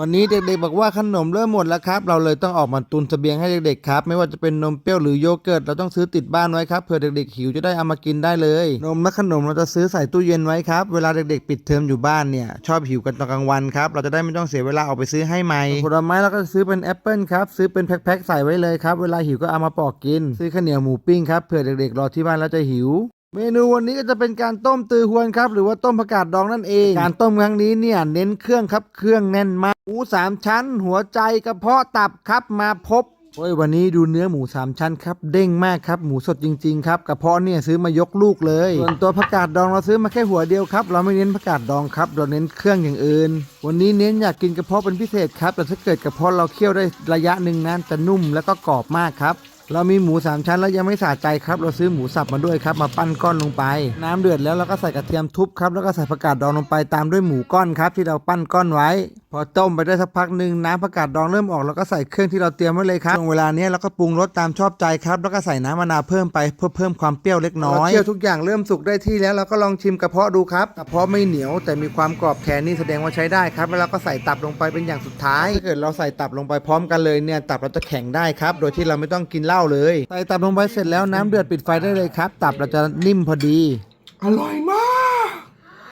วันนี้เด็กๆบอกว่าขนมเริ่มหมดแล้วครับ เราเลยต้องออกมาตุนเสบียงให้เด็กๆครับ ไม่ว่าจะเป็นนมเปรี้ยวหรือโยเกิร์ตเราต้องซื้อติดบ้านไว้ครับเผื่อเด็กๆหิวจะได้เอามากินได้เลย นมและขนมเราจะซื้อใส่ตู้เย็นไว้ครับ เวลาเด็กๆปิดเทอมอยู่บ้านเนี่ยชอบหิวกันตอนกลางวันครับเราจะได้ไม่ต้องเสียเวลาออกไปซื้อให้ใหม่ผลไม้เราก็ซื้อเป็นแอปเปิลครับซื้อเป็นแพ็คๆใส่ไว้เลยครับเวลาหิวก็เอามาปอกกิน ซื้อข้าวเหนียวหมูปิ้งครับเผื่อเด็กๆรอที่บ้านแล้วจะหิว เมนูวันนี้ก็จะเป็นการต้มตือหวนครับ หรือว่าต้มผักกาดดองนั่นเอง การต้มครั้งนี้เนี่ยเน้นเครื่องครับเครื่องแน่นมากหมูสามชั้น หัวใจกระเพาะตับครับมาพบโอ้ยวันนี้ดูเนื้อหมูสามชั้นครับ เด้งมากครับ หมูสดจริงๆครับกระเพาะเนี่ยซื้อมายกลูกเลยส่วนตัวผักกาดดองเราซื้อมาแค่หัวเดียวครับ เราไม่เน้นผักกาดดองครับ เราเน้นเครื่องอย่างอื่น วันนี้เน้นอยากกินกระเพาะเป็นพิเศษครับแต่ถ้าเกิดกระเพาะเราเคี่ยวได้ระยะหนึ่งนั้นจะนุ่มแล้วก็กรอบมากครับ เรามีหมูสามชั้นแล้วยังไม่สะใจครับ เราซื้อหมูสับมาด้วยครับ มาปั้นก้อนลงไป น้ำเดือดแล้วเราก็ใส่กระเทียมทุบครับ แล้วก็ใส่ผักกาดดองลงไปตามด้วยหมูก้อนครับ ที่เราปั้นก้อนไว้ พอต้มไปได้สักพักหนึ่งน้ำผักกาดดองเริ่มออกเราก็ใส่เครื่องที่เราเตรียมไว้เลยครับช่วงเวลานี้เราก็ปรุงรสตามชอบใจครับ แล้วก็ใส่น้ำมะนาวเพิ่มไปเพื่อเพิ่มความเปรี้ยวเล็กน้อยเคี่ยวทุกอย่างเริ่มสุกได้ที่แล้วเราก็ลองชิมกระเพาะดูครับกระเพาะไม่เหนียวแต่มีความกรอบแค่นี่แสดงว่าใช้ได้ครับแล้วเราก็ใส่ตับลงไปเป็นอย่างสุดท้ายถ้าเกิดเราใส่ตับลงไปพร้อมกันเลยเนี่ยตับเราจะแข็งได้ครับ โดยที่เราไม่ต้องกินเหล้าเลย ใส่ตับลงไปเสร็จแล้วน้ำเดือดปิดไฟได้เลยครับ ตับเราจะนิ่มพอดี อร่อย